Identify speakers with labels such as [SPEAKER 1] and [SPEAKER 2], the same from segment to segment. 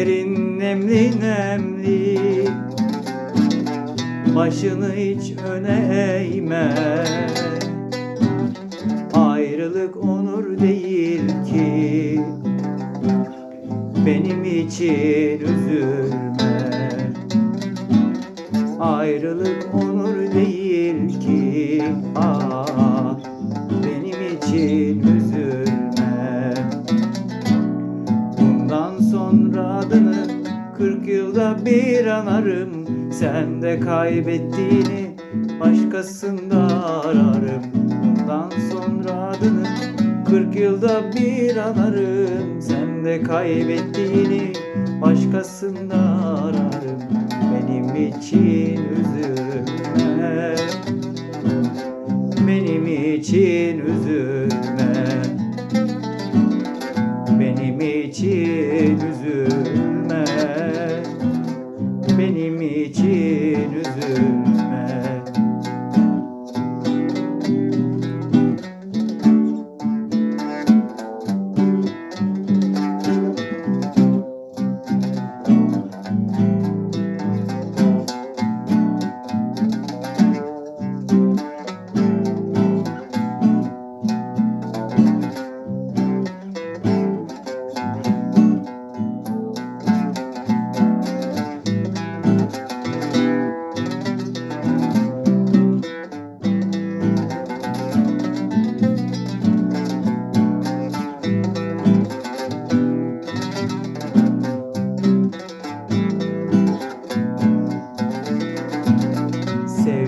[SPEAKER 1] Gözlerin nemli nemli. Başını hiç öne eğme. Ayrılık onur değil ki. Benim için üzülme. Ayrılık onur değil ki. Ah, yılda bir anarım. Sen de kaybettiğini Başkasında ararım. Bundan sonra adını Kırk yılda bir anarım. Sen de kaybettiğini Başkasında ararım. Benim için üzülme. Benim için üzülme. Benim için üzülme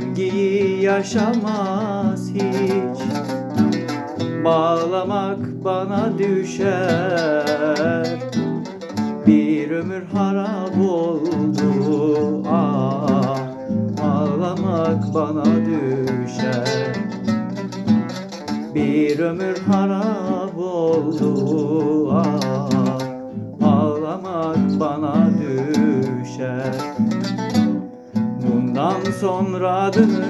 [SPEAKER 1] Sevgiyi yaşamaz hiç. Bağlamak bana düşer. Bir ömür harap oldu. Ah Ağlamak bana düşer. Bir ömür harap oldu. Ah Ağlamak bana düşer Bundan sonra adını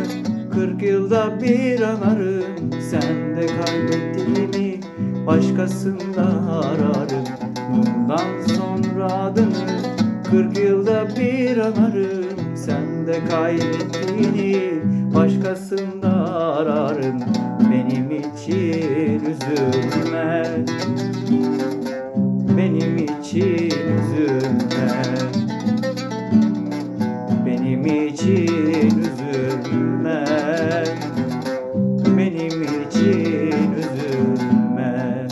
[SPEAKER 1] Kırk yılda bir anarım. Sen de kaybettiğini Başkasında ararım. Bundan sonra adını Kırk yılda bir anarım. Sen de kaybettiğini Başkasında ararım. Benim için üzülme. Benim için üzülme benim için üzülme. Benim için üzülme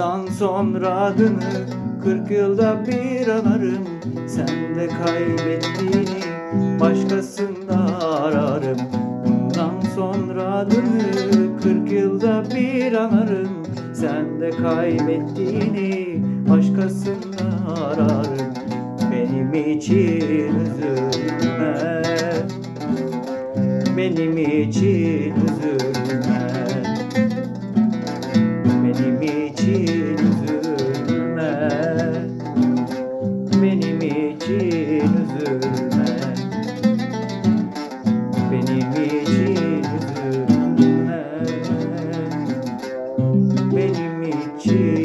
[SPEAKER 1] Bundan sonra adını Kırk yılda bir anarım. Sen de kaybettiğini Başkasında ararım. Bundan sonra adını Kırk yılda bir anarım. Sen de kaybettiğini Başkasında ararım. Benim için üzülme. Benim için üzülme. Benim için me demitir.